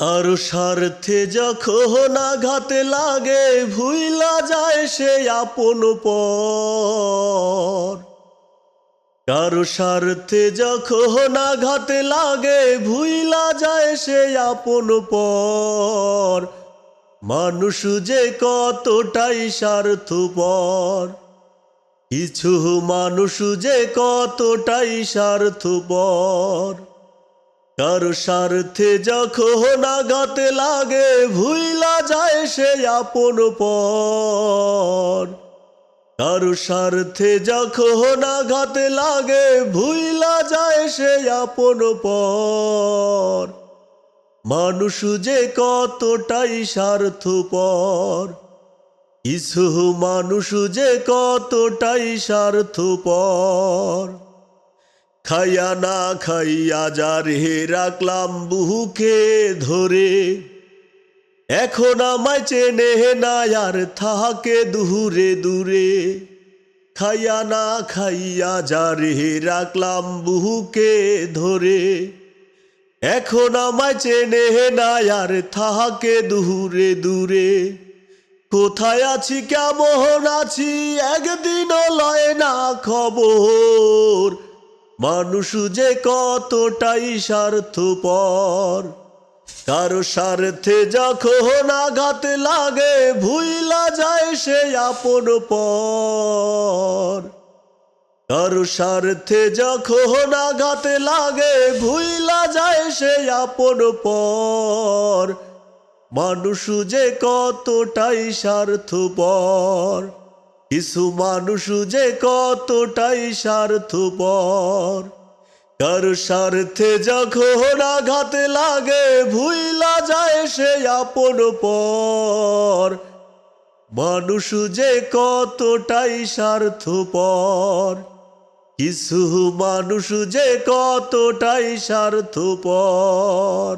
তার স্বার্থে যখন আঘাতে লাগে, ভুইলা যায় সে আপন পর। কারও স্বার্থে যখন আঘাতে লাগে, ভুইলা যায় সে আপন পর। মানুষ যে কতটাই স্বার্থপর, কিছু মানুষ যে কতটাই স্বার্থপর। কারও স্বার্থে যখন আঘাতে লাগে, ভুইলা যায় সে আপন পর। কারও স্বার্থে যখন আঘাতে লাগে, ভুইলা যায় সে আপন পর। মানুষ যে কতটাই স্বার্থপর, কিছু মানুষ যে কতটাই স্বার্থপর। খাইয়া না খাইয়া যার হে রাখলাম বুহুকে ধরে, এখন আমায় চেনে না আর থাকে দূরে দূরে। খাইয়া না খাইয়া যার হে রাখলাম বুহুকে ধরে, এখন আমায় চেনে না আর থাকে দূরে দূরে। কোথায় আছি, কেমন আছি একদিন লয় না খবর মানুষ যে কতটাই স্বার্থপর কারও স্বার্থে যখন আঘাত লাগে, ভুইলা যায় সে আপন পর। কারও স্বার্থে যখন আঘাত লাগে, ভুইলা যায় সে আপন পর। মানুষ যে কতটাই স্বার্থপর কিছু মানুষ যে কতটাই স্বার্থপর, কার স্বার্থে যখন আঘাত লাগে, ভুইলা যায় সে আপন পর। মানুষ যে কতটাই স্বার্থপর, কিছু মানুষ যে কতটাই স্বার্থপর।